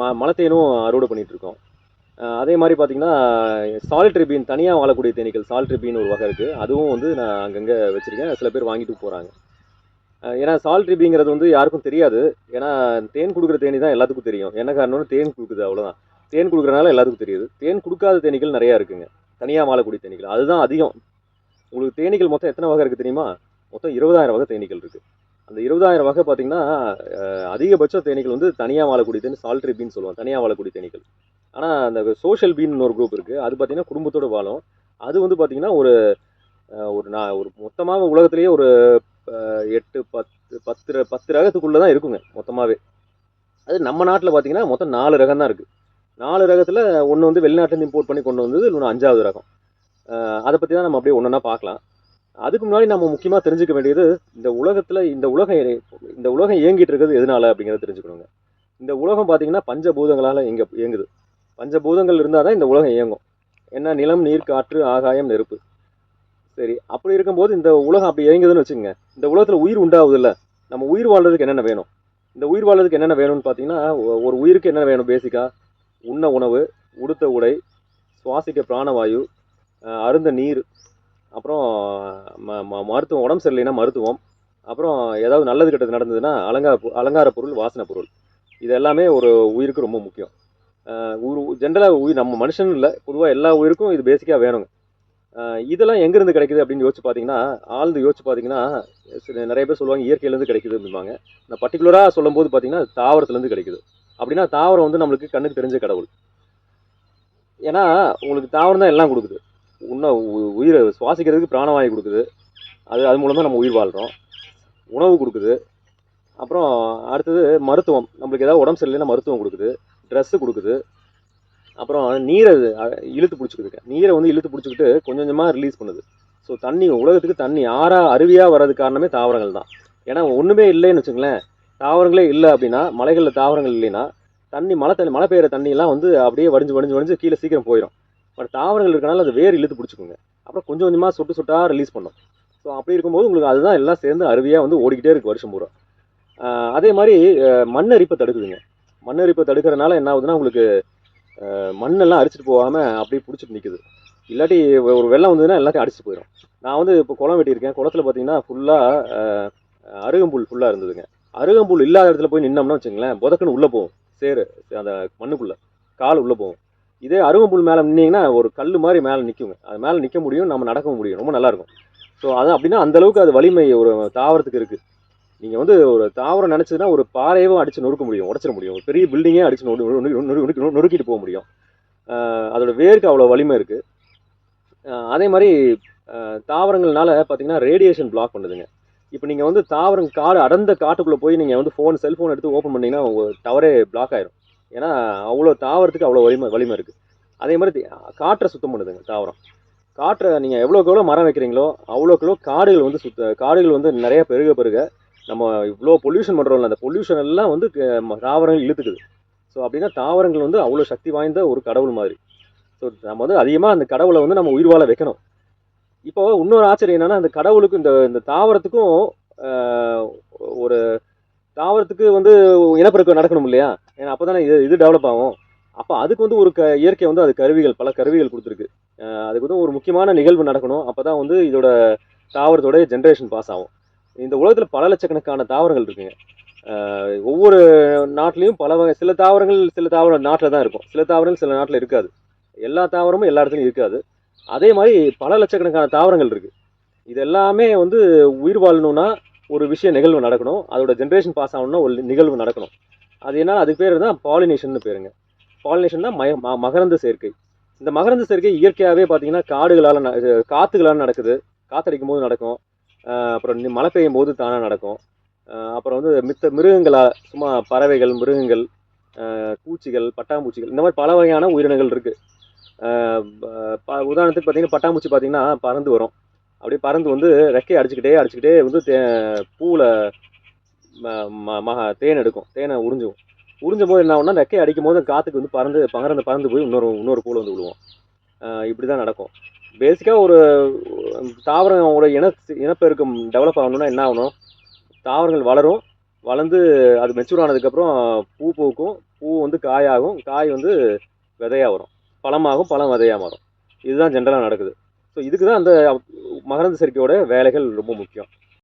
ம மலத்தேனும் அறுவடை பண்ணிட்டு இருக்கோம் அதே மாதிரி பார்த்தீங்கன்னா சால்ட்ரி பீன் தனியாக வாழக்கூடிய தேனீக்கள் சால்ட்ரி பீன் ஒரு வகை இருக்குது அதுவும் வந்து நான் அங்கங்கே வச்சுருக்கேன். சில பேர் வாங்கிட்டு போகிறாங்க ஏன்னா சால்ட்ரி பீங்கிறது வந்து யாருக்கும் தெரியாது. ஏன்னா தேன் கொடுக்குற தேனி தான் எல்லாத்துக்கும் தெரியும். என்ன காரணம்னு தேன் கொடுக்குது அவ்வளோதான் தேன் கொடுக்குறனால எல்லாத்துக்கும் தெரியுது. தேன் கொடுக்காத தேனீக்கள் நிறையா இருக்குங்க. தனியாக வாழக்கூடிய தேனீக்கள். அதுதான் அதிகம். உங்களுக்கு தேனீக்கள் மொத்தம் எத்தனை வகை இருக்குது தெரியுமா? மொத்தம் இருபதாயிரம் வகை தேனீக்கள் இருக்குது அந்த இருபதாயிரம் வகை பார்த்தீங்கன்னா அதிகபட்ச தேனீக்கள் வந்து தனியாக வாழக்கூடிய தேனி சால்ட்ரி பீன் சொல்லுவாங்க. தனியாக வாழக்கூடிய தேனீக்கள். ஆனால் அந்த சோஷியல் பீன் ஒரு குரூப் இருக்குது அது பார்த்தீங்கன்னா குடும்பத்தோடு வாழும். அது வந்து பார்த்திங்கன்னா ஒரு ஒரு நான் ஒரு மொத்தமாக உலகத்திலேயே ஒரு எட்டு பத்து பத்து ர- பத்து ரகத்துக்குள்ளே தான் இருக்குங்க மொத்தமாகவே அது நம்ம நாட்டில் பார்த்தீங்கன்னா மொத்தம் நாலு ரகம் தான் இருக்குது நாலு ரகத்தில் ஒன்று வந்து வெளிநாட்டிலேருந்து இம்போர்ட் பண்ணி கொண்டு வந்தது இன்னொன்று அஞ்சாவது ரகம். அதை பற்றி தான் நம்ம அப்படியே ஒன்று ஒன்றா பார்க்கலாம் அதுக்கு முன்னாடி நம்ம முக்கியமாக தெரிஞ்சுக்க வேண்டியது இந்த உலகத்தில் இந்த உலகம் இந்த உலகம் இயங்கிட்டு இருக்கிறது எதனால அப்படிங்கிறத தெரிஞ்சுக்கணுங்க. இந்த உலகம் பார்த்தீங்கன்னா பஞ்சபூதங்களால் இயங்க இயங்குது. பஞ்சபூதங்கள் இருந்தால் தான் இந்த உலகம் இயங்கும். என்ன நிலம் நீர் காற்று ஆகாயம் நெருப்பு. சரி அப்படி இருக்கும்போது இந்த உலகம் அப்படி இயங்குதுன்னு வச்சுக்கோங்க. இந்த உலகத்தில் உயிர் உண்டாகுதுல்ல நம்ம உயிர் வாழ்றதுக்கு என்னென்ன வேணும்? இந்த உயிர் வாழ்றதுக்கு என்னென்ன வேணும்னு பார்த்தீங்கன்னா ஒரு உயிருக்கு என்னென்ன வேணும் பேசிக்காக உண்ண உணவு உடுத்த உடை சுவாசிக்க பிராணவாயு அருந்த நீர் அப்புறம் ம ம மருத்துவம் உடம்பு சரியில்லைன்னா மருத்துவம். அப்புறம் ஏதாவது நல்லது கெட்டது நடந்ததுன்னா அலங்கார அலங்கார பொருள் வாசனை பொருள். இது எல்லாமே ஒரு உயிருக்கு ரொம்ப முக்கியம். ஒரு ஜென்ரலாக உயிர் நம்ம மனுஷன் இல்லை. பொதுவாக எல்லா உயிருக்கும் இது பேசிக்காக வேணுங்க. இதெல்லாம் எங்கேருந்து கிடைக்குது அப்படின்னு யோசிச்சு பார்த்தீங்கன்னா ஆழ்ந்து யோசிச்சு பார்த்தீங்கன்னா நிறைய பேர் சொல்லுவாங்க இயற்கையிலேருந்து கிடைக்குது அப்படிம்பாங்க. நான் பர்டிகுலராக சொல்லும்போது பார்த்தீங்கன்னா தாவரத்துலேருந்து கிடைக்குது. அப்படின்னா தாவரம் வந்து நம்மளுக்கு கண்ணுக்கு தெரிஞ்ச கடவுள். ஏன்னா உங்களுக்கு தாவரம் தான் எல்லாம் கொடுக்குது. உன்ன உ- உயிரை சுவாசிக்கிறதுக்கு பிராணவாயு கொடுக்குது. அது அது மூலமாக நம்ம உயிர் வாழ்கிறோம் உணவு கொடுக்குது. அப்புறம் அடுத்தது மருத்துவம். நம்மளுக்கு ஏதாவது உடம்பு சரியில்லைன்னா மருத்துவம் கொடுக்குது. ட்ரெஸ்ஸு கொடுக்குது. அப்புறம் நீரை அது, இழுத்து பிடிச்சிக்குதுங்க நீரை வந்து இழுத்து பிடிச்சிக்கிட்டு கொஞ்சம் கொஞ்சமாக ரிலீஸ் பண்ணுது. ஸோ தண்ணி உலகத்துக்கு தண்ணி ஆறாக அருவியாக வர்றது காரணமே தாவரங்கள் தான். ஏன்னா ஒன்றுமே இல்லைன்னு வச்சுங்களேன் தாவரங்களே இல்லை அப்படின்னா மலைகளில் தாவரங்கள் இல்லைன்னா தண்ணி மழை தண்ணி மழை பெய்கிற தண்ணியெல்லாம் வந்து அப்படியே வடிஞ்சு வடிஞ்சு வடிஞ்சு கீழே சீக்கிரம் போயிடும் பட் தாவரங்கள் இருக்கனால அது வேர் இழுத்து பிடிச்சிக்குங்க. அப்புறம் கொஞ்சம் கொஞ்சமாக சொட்டு சொட்டாக ரிலீஸ் பண்ணும். ஸோ அப்படி இருக்கும்போது உங்களுக்கு அதுதான் எல்லாம் சேர்ந்து அருவியாக வந்து ஓடிக்கிட்டே இருக்குது வருஷம் பூரா. அதே மாதிரி மண் மண்ணரிப்பை தடுக்குதுங்க. மண்ணரிப்பை தடுக்கிறனால என்ன ஆகுதுன்னா உங்களுக்கு மண்ணெல்லாம் அடிச்சிட்டு போகாமல் அப்படியே பிடிச்சிட்டு நிற்குது இல்லாட்டி ஒரு வெள்ளம் வந்ததுன்னா எல்லாத்தையும் அடிச்சு போயிடும் நான் வந்து இப்போ குளம் வெட்டியிருக்கேன். குளத்துல பார்த்தீங்கன்னா ஃபுல்லாக அருகம்புல் ஃபுல்லாக இருந்ததுங்க. அருகம்புல் இல்லாத இடத்துல போய் நின்னோம்னா வச்சுங்களேன் புதக்குன்னு உள்ளே போகும். சேரு அந்த மண்ணுக்குள்ளே. கால் உள்ளே போகும். இதே அருகம்புல் மேலே நின்னீங்கன்னா ஒரு கல் மாதிரி மேலே நிற்குங்க அது மேலே நிற்க முடியும் நம்ம நடக்க முடியும். ரொம்ப நல்லாயிருக்கும். ஸோ அது அப்படின்னா அந்தளவுக்கு அது வலிமை ஒரு தாவரத்துக்கு இருக்குது நீங்கள் வந்து ஒரு தாவரம் நினச்சதுன்னா ஒரு பாறையவும் அடித்து நொறுக்க முடியும் உடச்சிட முடியும். ஒரு பெரிய பில்டிங்கே அடித்து நொறு நொறுக்கிட்டு போக முடியும். அதோட வேருக்கு அவ்வளோ வலிமை இருக்குது அதே மாதிரி தாவரங்கள்னால பார்த்தீங்கன்னா ரேடியேஷன் பிளாக் பண்ணுதுங்க. இப்போ நீங்கள் வந்து தாவரம் காடு அடர்ந்த காட்டுக்குள்ளே போய் நீங்கள் வந்து ஃபோன் செல்ஃபோன் எடுத்து ஓப்பன் பண்ணிங்கன்னா உங்கள் டவரே பிளாக் ஆயிரும். ஏன்னா அவ்வளோ தாவரத்துக்கு அவ்வளோ வலிமை வலிமை இருக்குது அதே மாதிரி தி- காற்றை சுத்தம் பண்ணுதுங்க தாவரம். காற்றை நீங்கள் எவ்வளோக்கு எவ்வளோ மரம் வைக்கிறீங்களோ அவ்வளோக்கு எவ்வளோ காடுகள் வந்து சுத்த காடுகள் வந்து நிறைய பெருக பெருக நம்ம இவ்வளோ பொல்யூஷன் பண்ணுறோம்ல அந்த பொல்யூஷன் எல்லாம் வந்து தாவரங்கள் இழுத்துக்குது. ஸோ அப்படின்னா தாவரங்கள் வந்து அவ்வளோ சக்தி வாய்ந்த ஒரு கடவுள் மாதிரி. ஸோ நம்ம வந்து அதிகமாக அந்த கடவுளை வந்து நம்ம உயிர் வாழ வைக்கணும். இப்போ இன்னொரு ஆச்சரியம் என்னென்னா அந்த கடவுளுக்கும் இந்த இந்த தாவரத்துக்கும் ஒரு தாவரத்துக்கு வந்து இனப்பெருக்கம் நடக்கணும் இல்லையா? ஏன்னா அப்போ தானே இது இது டெவலப் ஆகும். அப்போ அதுக்கு வந்து ஒரு க இயற்கை வந்து அது கருவிகள் பல கருவிகள் கொடுத்துருக்கு. அதுக்கு வந்து ஒரு முக்கியமான நிகழ்வு நடக்கணும். அப்போ தான் வந்து இதோட தாவரத்தோடைய ஜென்ரேஷன் பாஸ் ஆகும். இந்த உலகத்தில் பல லட்சக்கணக்கான தாவரங்கள் இருக்குங்க. ஒவ்வொரு நாட்டிலையும் பல வகை சில தாவரங்கள் சில தாவரம் நாட்டில் தான் இருக்கும். சில தாவரங்கள் சில நாட்டில் இருக்காது. எல்லா தாவரமும் எல்லா இடத்துலையும் இருக்காது. அதே மாதிரி பல லட்சக்கணக்கான தாவரங்கள் இருக்குது இது எல்லாமே வந்து உயிர் வாழணும்னா ஒரு விஷயம் நிகழ்வு நடக்கணும். அதோட ஜென்ரேஷன் பாஸ் ஆகணும்னா ஒரு நிகழ்வு நடக்கணும். அது என்ன அதுக்கு பேர் தான் பாலினேஷன் பேருங்க. பாலினேஷன் தான் மய ம- மகரந்த சேர்க்கை. இந்த மகரந்த சேர்க்கை இயற்கையாகவே பார்த்தீங்கன்னா காடுகளால் ந- காற்றுகளால் நடக்குது. காற்றடிக்கும் போது நடக்கும் அப்புறம் மழை பெய்யும் போது தானாக நடக்கும் அப்புறம் வந்து மித்த மிருகங்களாக சும்மா பறவைகள் மிருகங்கள் பூச்சிகள் பட்டாம்பூச்சிகள் இந்த மாதிரி பல வகையான உயிரினங்கள் இருக்குது உதாரணத்துக்கு பார்த்தீங்கன்னா பட்டாம்பூச்சி பார்த்தீங்கன்னா பறந்து வரும். அப்படியே பறந்து வந்து ரெக்கையை அடிச்சுக்கிட்டே அடிச்சுக்கிட்டே வந்து தே பூவில் தேன் எடுக்கும். தேனை உறிஞ்சும் உறிஞ்ச போது என்ன ஆகும்னா ரெக்கையை அடிக்கும் போது காற்றுக்கு வந்து பறந்து பறந்து பறந்து போய் இன்னொரு இன்னொரு பூவில் வந்து விழுவோம் இப்படி தான் நடக்கும். பேசிக்காக ஒரு தாவரங்களோட இன இனப்பெருக்கம் டெவலப் ஆகணும்னா என்ன ஆகணும்? தாவரங்கள் வளரும். வளர்ந்து அது மெச்சூர் ஆனதுக்கப்புறம் பூ பூக்கும். பூ வந்து காயாகும். காய் வந்து விதையாக வரும். பழமாகும் பழம் விதையாக மாறும். இதுதான் ஜென்ரலாக நடக்குது. ஸோ இதுக்கு தான் அந்த மகரந்த சேர்க்கையோட வேலைகள் ரொம்ப முக்கியம்.